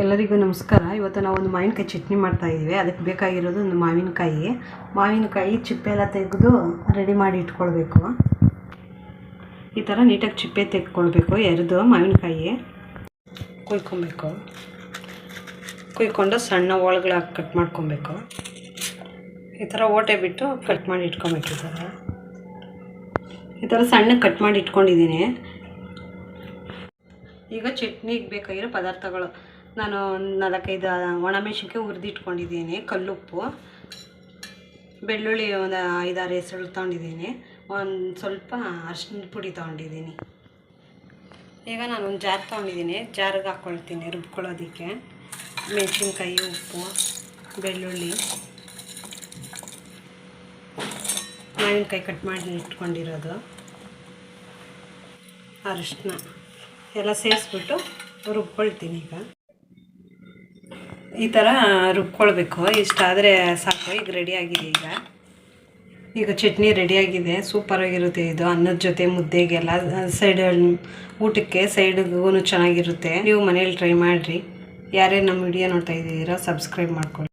ಎಲ್ಲರಿಗೂ ನಮಸ್ಕಾರ. ಇವತ್ತು ನಾವು ಒಂದು ಮಾವಿನಕಾಯಿ ಚಟ್ನಿ ಮಾಡ್ತಾ ಇದ್ದೀವಿ. ಅದಕ್ಕೆ ಬೇಕಾಗಿರೋದು ಒಂದು ಮಾವಿನಕಾಯಿ. ಮಾವಿನಕಾಯಿ ಚಿಪ್ಪೆ ಎಲ್ಲ ತೆಗೆದು ರೆಡಿ ಮಾಡಿ ಇಟ್ಕೊಳ್ಬೇಕು. ಈ ಥರ ನೀಟಾಗಿ ಚಿಪ್ಪೆ ತೆಗೆದುಕೊಳ್ಬೇಕು. ಎರಡು ಮಾವಿನಕಾಯಿ ಕುಯ್ಕೊಬೇಕು ಕುಯ್ಕೊಂಡು ಸಣ್ಣ ಒಳಗಳಾಗಿ ಕಟ್ ಮಾಡ್ಕೊಬೇಕು ಈ ಥರ ಓಟೆ ಬಿಟ್ಟು ಕಟ್ ಮಾಡಿ ಇಟ್ಕೊಬೇಕು ಈ ಥರ ಈ ಥರ ಸಣ್ಣ ಕಟ್ ಮಾಡಿ ಇಟ್ಕೊಂಡಿದ್ದೀನಿ. ಈಗ ಚಟ್ನಿಗೆ ಬೇಕಾಗಿರೋ ಪದಾರ್ಥಗಳು. ನಾನು ನಾಲ್ಕೈದು ಒಣಮೆಣಸಿನ್ಕಾಯಿ ಹುರಿದಿಟ್ಕೊಂಡಿದ್ದೀನಿ, ಕಲ್ಲುಪ್ಪು. ಬೆಳ್ಳುಳ್ಳಿ ಒಂದು ಐದಾರು ಹೆಸರು ತೊಗೊಂಡಿದ್ದೀನಿ. ಒಂದು ಸ್ವಲ್ಪ ಅರ್ಶಿನ ಪುಡಿ ತೊಗೊಂಡಿದ್ದೀನಿ. ಈಗ ನಾನು ಒಂದು ಜಾರ್ ತೊಗೊಂಡಿದ್ದೀನಿ. ಜಾರಿಗೆ ಹಾಕ್ಕೊಳ್ತೀನಿ ರುಬ್ಕೊಳ್ಳೋದಕ್ಕೆ. ಮೆಣಸಿನ್ಕಾಯಿ, ಉಪ್ಪು, ಬೆಳ್ಳುಳ್ಳಿ. ಮಾವಿನಕಾಯಿ ಕಟ್ ಮಾಡಿ ಇಟ್ಕೊಂಡಿರೋದು. ಅರಿಶಿನ ಎಲ್ಲ ಸೇರಿಸ್ಬಿಟ್ಟು ರುಬ್ಕೊಳ್ತೀನಿ ಈಗ. ಈ ಥರ ರುಬ್ಕೊಳ್ಬೇಕು. ಇಷ್ಟಾದರೆ ಸಾಕು. ಈಗ ರೆಡಿಯಾಗಿದೆ ಈಗ. ಈಗ ಚಟ್ನಿ ರೆಡಿಯಾಗಿದೆ ಸೂಪರಾಗಿರುತ್ತೆ ಇದು. ಅನ್ನದ ಜೊತೆ ಮುದ್ದೆಗೆಲ್ಲ ಸೈಡ್ ಊಟಕ್ಕೆ ಸೈಡ್ಗೂ ಚೆನ್ನಾಗಿರುತ್ತೆ. ನೀವು ಮನೇಲಿ ಟ್ರೈ ಮಾಡಿರಿ. ಯಾರೇ ನಮ್ಮ ವಿಡಿಯೋ ನೋಡ್ತಾ ಇದ್ದೀರೋ ಸಬ್ಸ್ಕ್ರೈಬ್ ಮಾಡ್ಕೊಳ್ಳಿ.